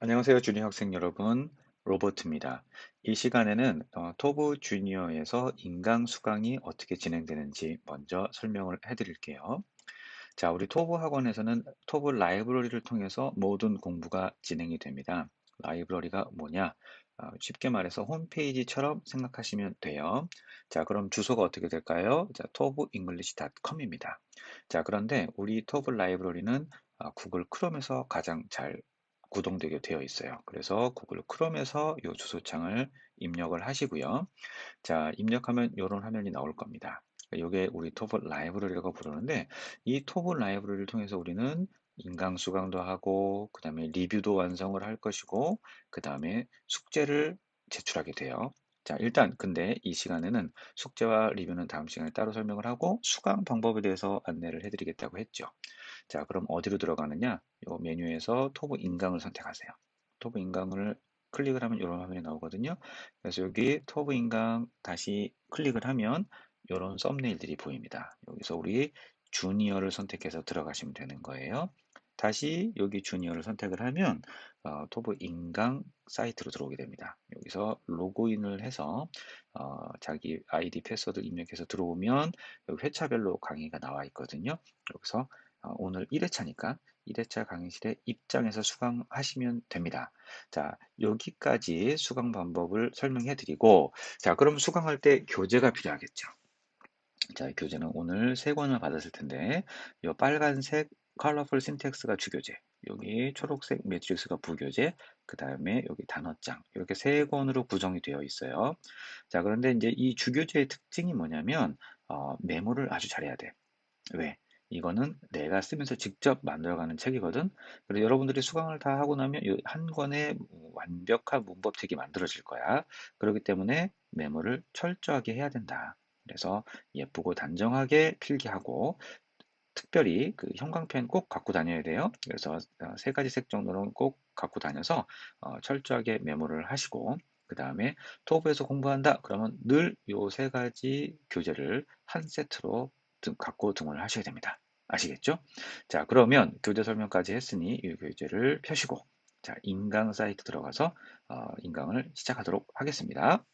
안녕하세요, 주니어 학생 여러분. 로버트입니다. 이 시간에는 어, 토브 주니어에서 인강 수강이 어떻게 진행되는지 먼저 설명을 해드릴게요. 자, 우리 토브 학원에서는 토브 라이브러리를 통해서 모든 공부가 진행이 됩니다. 라이브러리가 뭐냐? 어, 쉽게 말해서 홈페이지처럼 생각하시면 돼요. 자, 그럼 주소가 어떻게 될까요? 자, tobenglish.com입니다. 자, 그런데 우리 토브 라이브러리는 어, 구글 크롬에서 가장 잘 구동되게 되어 있어요. 그래서 구글 크롬에서 이 주소창을 입력을 하시고요. 자, 입력하면 이런 화면이 나올 겁니다. 이게 우리 토브 라이브러리라고 부르는데 이 토브 라이브러리를 통해서 우리는 인강 수강도 하고 그 다음에 리뷰도 완성을 할 것이고 그 다음에 숙제를 제출하게 돼요. 자, 일단 근데 이 시간에는 숙제와 리뷰는 다음 시간에 따로 설명을 하고 수강 방법에 대해서 안내를 해드리겠다고 했죠. 자, 그럼 어디로 들어가느냐? 요 메뉴에서 토브 인강을 선택하세요. 토브 인강을 클릭을 하면 이런 화면이 나오거든요. 그래서 여기 토브 인강 다시 클릭을 하면 이런 썸네일들이 보입니다. 여기서 우리 주니어를 선택해서 들어가시면 되는 거예요. 다시 여기 주니어를 선택을 하면 어, 토브 인강 사이트로 들어오게 됩니다. 여기서 로그인을 해서 어, 자기 아이디 패스워드 입력해서 들어오면 회차별로 강의가 나와 있거든요. 여기서 어, 오늘 1회차니까 1회차 강의실에 입장해서 수강하시면 됩니다. 자, 여기까지 수강 방법을 설명해 드리고, 자, 그럼 수강할 때 교재가 필요하겠죠. 자, 교재는 오늘 세 권을 받았을 텐데, 이 빨간색 컬러풀 신텍스가 주교재, 여기 초록색 매트릭스가 부교재, 그 다음에 여기 단어장, 이렇게 세 권으로 구성이 되어 있어요. 자, 그런데 이제 이 주교재의 특징이 뭐냐면, 어, 메모를 아주 잘해야 돼. 왜? 이거는 내가 쓰면서 직접 만들어가는 책이거든. 그래서 여러분들이 수강을 다 하고 나면 한 권의 완벽한 문법책이 만들어질 거야. 그렇기 때문에 메모를 철저하게 해야 된다. 그래서 예쁘고 단정하게 필기하고 특별히 그 형광펜 꼭 갖고 다녀야 돼요. 그래서 어, 세 가지 색 정도는 꼭 갖고 다녀서 어, 철저하게 메모를 하시고 그 다음에 토브에서 공부한다 그러면 늘 요 세 가지 교재를 한 세트로 갖고 등원을 하셔야 됩니다. 아시겠죠? 자, 그러면 교재 설명까지 했으니 이 교재를 펴시고 자, 인강 사이트 들어가서 어, 인강을 시작하도록 하겠습니다.